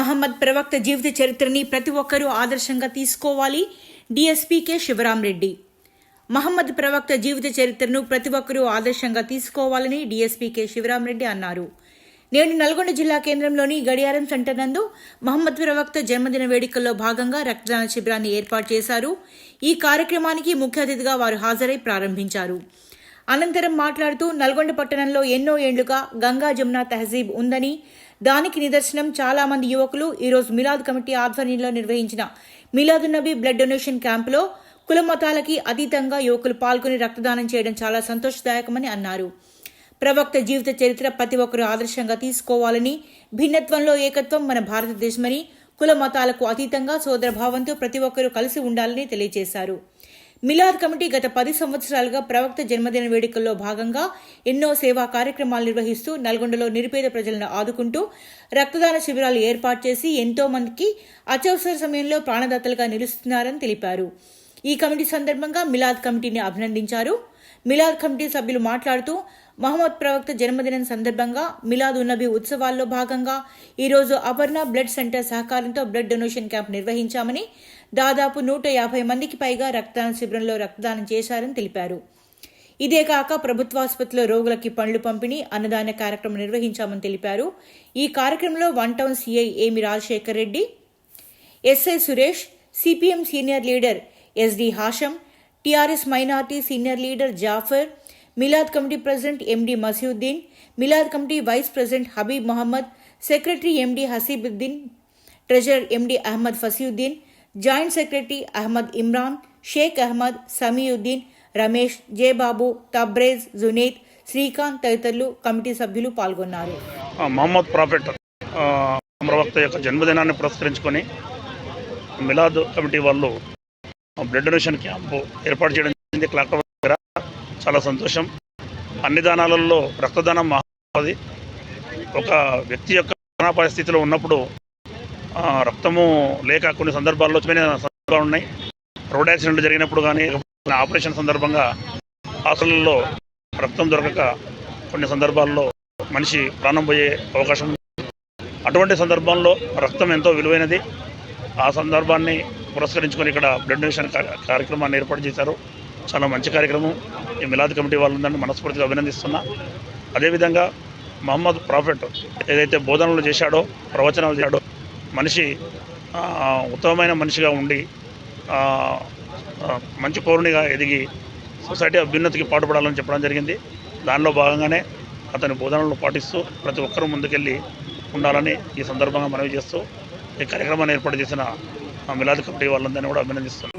మహమ్మద్ ప్రవక్త జీవిత చరిత్రని ప్రతి ఒక్కరూ ఆదర్శంగా తీసుకోవాలి. డిఎస్పీకే శివరాం రెడ్డి. మహమ్మద్ ప్రవక్త జీవిత చరిత్రను ప్రతి ఒక్కరూ ఆదర్శంగా తీసుకోవాలని డిఎస్పీకే శివరాం రెడ్డి అన్నారు. నేడు నల్గొండ జిల్లా కేంద్రంలోని గడియారం సెంటర్ నందు మహమ్మద్ ప్రవక్త జన్మదిన వేడుకల్లో భాగంగా రక్తదాన శిబిరాన్ని ఏర్పాటు చేశారు. ఈ కార్యక్రమానికి ముఖ్య అతిథిగా వారు హాజరై ప్రారంభించారు. అనంతరం మాట్లాడుతూ నల్గొండ పట్టణంలో ఎన్నో ఏండ్లుగా గంగా జమున తహజీబ్ ఉందని దానికి నిదర్శనం చాలా మంది యువకులు ఈరోజు మిలాద్ కమిటీ ఆధ్వర్యంలో నిర్వహించిన మిలాదున్నబీ బ్లడ్ డొనేషన్ క్యాంపులో కుల మతాలకి అతీతంగా యువకులు పాల్గొని రక్తదానం చేయడం చాలా సంతోషదాయకమని అన్నారు. ప్రవక్త జీవిత చరిత్ర ప్రతి ఒక్కరూ ఆదర్శంగా తీసుకోవాలని భిన్నత్వంలో ఏకత్వం మన భారతదేశమని కుల మతాలకు అతీతంగా సోదరభావంతో ప్రతి ఒక్కరూ కలిసి ఉండాలని తెలియజేశారు. మిలాద్ కమిటీ గత పది సంవత్సరాలుగా ప్రవక్త జన్మదిన వేడుకల్లో భాగంగా ఎన్నో సేవా కార్యక్రమాలు నిర్వహిస్తూ నల్గొండలో నిరుపేద ప్రజలను ఆదుకుంటూ రక్తదాన శిబిరాలు ఏర్పాటు చేసి ఎంతో మందికి అత్యవసర సమయంలో ప్రాణదాతలుగా నిలుస్తున్నారని తెలిపారు. ఈ కమిటీ సందర్భంగా మిలాద్ కమిటీని అభినందించారు. మిలాద్ కమిటీ సభ్యులు మాట్లాడుతూ మహమ్మద్ ప్రవక్త జన్మదినం సందర్భంగా మిలాద్ ఉన్నబి ఉత్సవాల్లో భాగంగా ఈరోజు అపర్ణ బ్లడ్ సెంటర్ సహకారంతో బ్లడ్ డొనేషన్ క్యాంప్ నిర్వహించామని దాదాపు నూట యాభై మందికి పైగా రక్తదాన శిబిరంలో రక్తదానం చేశారని తెలిపారు. ఇదే కాక ప్రభుత్వాసుపత్రిలో రోగులకి పండ్లు పంపిణీ అన్నదాన కార్యక్రమం నిర్వహించామని తెలిపారు. ఈ కార్యక్రమంలో వన్ టౌన్ సీఐ ఏమి Rajasekhar Reddy SI Suresh CPM senior leader SD Hasham TRS minority senior leader Jafar Milad committee president ఎండి మసీవుద్దీన్ Milad committee vice president Habib Mohammed secretary MD Haseebuddin treasurer MD Ahmed Fasiuddin joint secretary Ahmed Imran Sheikh Ahmed Samiuddin Ramesh J Babu Tabrez Junaid Srikanth తదితరులు కమిటీ సభ్యులు పాల్గొన్నారు. మహమ్మద్ ప్రాఫెట్ ఆ, ప్రవక్త యొక్క జన్మదినాన్ని పురస్కరించుకొని మిలాద్ కమిటీ వాళ్ళు బ్లడ్ డొనేషన్ క్యాంపు ఏర్పాటు చేయడం జరిగింది. క్లాక్ దగ్గర చాలా సంతోషం. అన్ని దానాలలో రక్తదానం మహాది ఒక వ్యక్తి యొక్క పరిస్థితిలో ఉన్నప్పుడు రక్తము లేక కొన్ని సందర్భాల్లో వచ్చిన సందర్భాలు ఉన్నాయి. రోడ్ యాక్సిడెంట్ జరిగినప్పుడు కానీ ఆపరేషన్ సందర్భంగా హాస్పిటల్లో రక్తం దొరకక కొన్ని సందర్భాల్లో మనిషి ప్రాణం పోయే అవకాశం ఉంది. అటువంటి సందర్భంలో రక్తం ఎంతో విలువైనది. ఆ సందర్భాన్ని పురస్కరించుకొని ఇక్కడ బ్లడ్ డొనేషన్ కార్యక్రమాన్ని ఏర్పాటు చేశారు. చాలా మంచి కార్యక్రమం. ఈ మిలాద్ కమిటీ వాళ్ళందరినీ మనస్ఫూర్తిగా అభినందిస్తున్నా. అదేవిధంగా మహమ్మద్ ప్రాఫెట్ ఏదైతే బోధనలు చేశాడో ప్రవచనాలు చేశాడో మనిషి ఉత్తమమైన మనిషిగా ఉండి మంచి పౌరునిగా ఎదిగి సొసైటీ అభ్యున్నతికి పాటుపడాలని చెప్పడం జరిగింది. దానిలో భాగంగానే అతని బోధనలను పాటిస్తూ ప్రతి ఒక్కరూ ముందుకెళ్ళి ఉండాలని ఈ సందర్భంగా మనవి చేస్తూ ఈ కార్యక్రమాన్ని ఏర్పాటు చేసిన ఆ మిలాద్ కమిటీ వాళ్ళందరినీ కూడా అభినందిస్తున్నాను.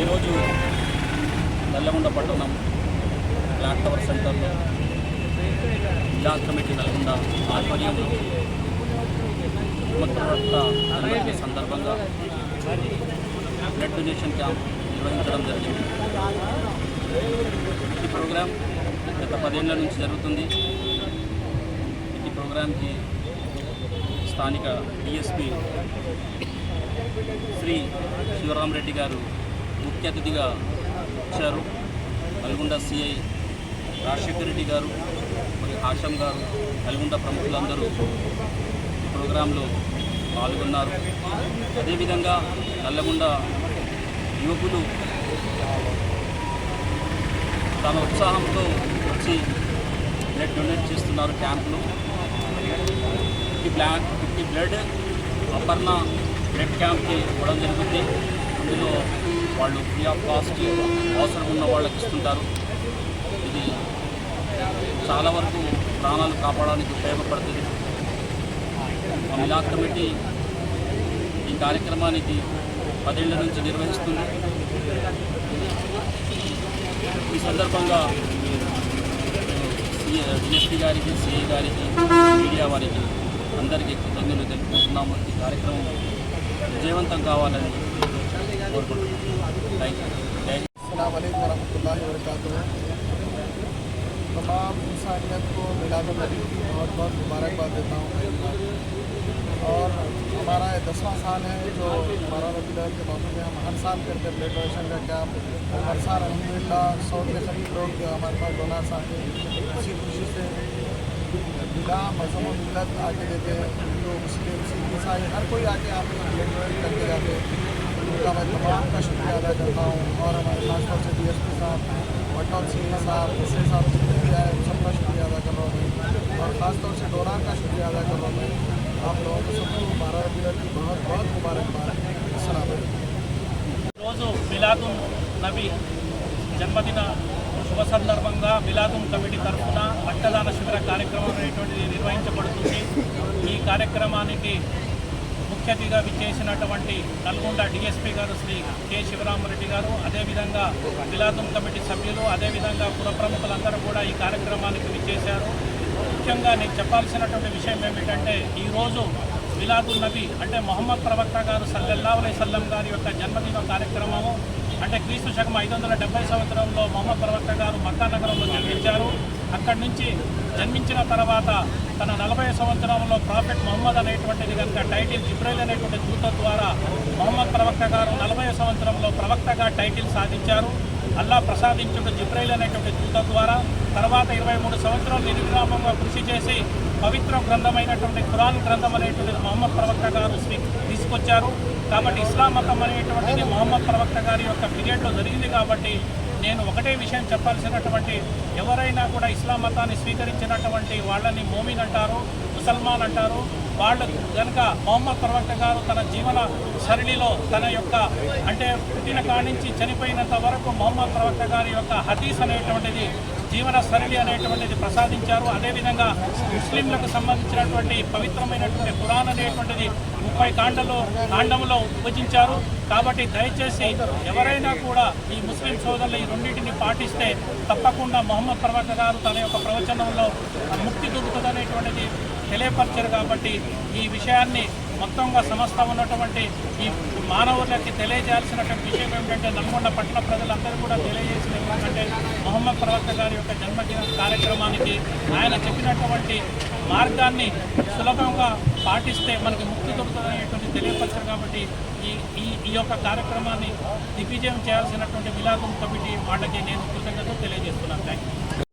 ఈరోజు నల్లగొండ పట్టణం క్లాక్ టవర్ సెంటర్లో మిలాద్ కమిటీ నల్గొండ ఆధ్వర్యంలో ఉమ్మత్ప్రవక్త సందర్భంగా బ్లడ్ డొనేషన్ క్యాంప్ నిర్వహించడం జరిగింది. ఈ ప్రోగ్రాం గత పదేళ్ళ నుంచి జరుగుతుంది. ఈ ప్రోగ్రాంకి స్థానిక డిఎస్పి శ్రీ శివరామరెడ్డి గారు ముఖ్య అతిథిగా వచ్చారు. నల్గొండ సిఐ రాజశేఖర్ రెడ్డి గారు మరియు హాషం గారు నల్గొండ ప్రముఖులందరూ ప్రోగ్రాంలో పాల్గొన్నారు. అదేవిధంగా నల్లగొండ యువకులు తమ ఉత్సాహంతో వచ్చి బ్లడ్ డొనేట్ చేస్తున్నారు క్యాంప్ను fifty block fifty blood Aparna blood క్యాంప్కి ఇవ్వడం జరుగుతుంది. అందులో వాళ్ళు ఫ్రీ ఆఫ్ కాస్ట్ అవసరం ఉన్న వాళ్ళకి ఇస్తుంటారు. ఇది చాలా వరకు ప్రాణాలు కాపాడడానికి ఉపయోగపడుతుంది. మా మిలాద్ కమిటీ ఈ కార్యక్రమానికి పదేళ్ళ నుంచి నిర్వహిస్తుంది ఈ సందర్భంగా డిఎస్పీ గారికి సిఐ గారికి మీడియా వారికి అందరికీ కృతజ్ఞతలు తెలుపుకుంటున్నాము. ఈ కార్యక్రమం విజయవంతం కావాలని కోరుకుంటున్నాము. Thank you تمام انسانیت کو میلاد النبی کی بہت بہت مبارکباد دیتا ہوں اور ہمارا یہ دسواں سال ہے جو ہمارا ربی الحال کے موقع میں ہم ہر سال کرتے بلڈ ڈونیشن کا کیا۔ ہر سال الحمد للہ سو کے قریب لوگ جو ہمارے پاس ڈونرس سال ہیں اسی خوشی سے بلا مذہب و ملت آ کے دیتے ہیں۔ ہندو مسلم سکھ عیسائی ہر کوئی آ کے آپ بلڈ کر کے جاتے ہیں۔ ان کا میں تمام کا شکریہ ادا کرتا ہوں۔ اور ہمارے خاص طور سے ڈی ایس پی صاحب सिंह साहब एस साहब जितने भी आए उन सबका शुक्रिया अदा कर रहा हूँ मैं और ख़ासतौर से डोनार का शुक्रिया अदा कर रहा हूँ मैं आप लोगों को सबको बारह रबी की बहुत बहुत मुबारकबाद सलाम రోజు మిలాదున్ నబీ జన్మదిన శుభ సందర్భంగా మిలాదున్ కమిటీ తరఫున రక్తదాన శిబిర కార్యక్రమం అనేటువంటిది నిర్వహించబడుతుంది ఈ కార్యక్రమానికి ముఖ్య అతిథిగా విచ్చేసినటువంటి నల్గొండ డిఎస్పీ గారు శ్రీ కె. శివరామరెడ్డి గారు అదేవిధంగా మిలాదున్ కమిటీ సభ్యులు అదేవిధంగా కుల ప్రముఖులందరూ కూడా ఈ కార్యక్రమానికి విచ్చేశారు. ముఖ్యంగా నేను చెప్పాల్సినటువంటి విషయం ఏమిటంటే ఈరోజు మిలాదుల్ నబీ అంటే మొహమ్మద్ ప్రవక్త గారు సల్లల్లాహు అలైహి సల్లం గారి యొక్క జన్మదిన కార్యక్రమము అంటే క్రీస్తు శకం ఐదు వందల డెబ్బై సంవత్సరంలో మొహమ్మద్ ప్రవక్త గారు మక్కా నగరంలో జన్మించారు. అక్కడి నుంచి జన్మించిన తర్వాత తన నలభై సంవత్సరంలో ప్రాఫెట్ మహమ్మద్ అనేటువంటిది కనుక టైటిల్ జిబ్రైల్ అనేటువంటి దూత ద్వారా మహమ్మద్ ప్రవక్త గారు నలభై సంవత్సరంలో ప్రవక్తగా టైటిల్ సాధించారు. అల్లా ప్రసాదించుట జిబ్రైల్ అనేటువంటి దూత ద్వారా. తర్వాత ఇరవై మూడు సంవత్సరాలు నిర్విరామంగా కృషి చేసి పవిత్ర గ్రంథమైనటువంటి ఖురాన్ గ్రంథం అనేటువంటిది మహమ్మద్ ప్రవక్త గారు శ్రీ తీసుకొచ్చారు. కాబట్టి ఇస్లాం మతం అనేటువంటిది మహమ్మద్ ప్రవక్త గారి యొక్క పీరియడ్లో జరిగింది కాబట్టి నేను ఒకటే విషయం చెప్పాల్సినటువంటి ఎవరైనా కూడా ఇస్లాం మతాన్ని స్వీకరించినటువంటి వాళ్ళని మోమిన్ అంటారు ముసల్మాన్ అంటారు. వాళ్ళు కనుక మొహమ్మద్ ప్రవక్త గారు తన జీవన సరళిలో తన యొక్క అంటే పుట్టిన కానించి చనిపోయినంత వరకు మొహమ్మద్ ప్రవక్త గారి యొక్క హదీస్ అనేటువంటిది జీవన సరళి అనేటువంటిది ప్రసాదించారు. అదేవిధంగా ముస్లింలకు సంబంధించినటువంటి పవిత్రమైనటువంటి ఖురాన్ అనేటువంటిది ముప్పై కాండలో కాండంలో విభజించారు. కాబట్టి దయచేసి ఎవరైనా కూడా ఈ ముస్లిం సోదరులు ఈ రెండింటిని పాటిస్తే తప్పకుండా మొహమ్మద్ ప్రవక్త గారు తన యొక్క ప్రవచనంలో ముక్తి దొరుకుతుందనేటువంటిది తెలియపరిచారు కాబట్టి ఈ విషయాన్ని మొత్తంగా సమస్త ఉన్నటువంటి ఈ మానవులకి తెలియజేయాల్సినటువంటి విషయం ఏమిటంటే నల్గొండ పట్టణ ప్రజలందరూ కూడా తెలియజేసిన ఏమిటంటే మొహమ్మద్ ప్రవక్త గారి యొక్క జన్మదిన కార్యక్రమానికి ఆయన చెప్పినటువంటి మార్గాన్ని సులభంగా పాటిస్తే మనకి ముక్తి దొరుకుతుందనేటువంటి తెలియపరిచారు కాబట్టి ఈ ఈ ఈ యొక్క కార్యక్రమాన్ని దిగ్విజయం చేయాల్సినటువంటి విలాసం కమిటీ వాళ్ళకి నేను కృతజ్ఞతలు తెలియజేస్తున్నాను. థ్యాంక్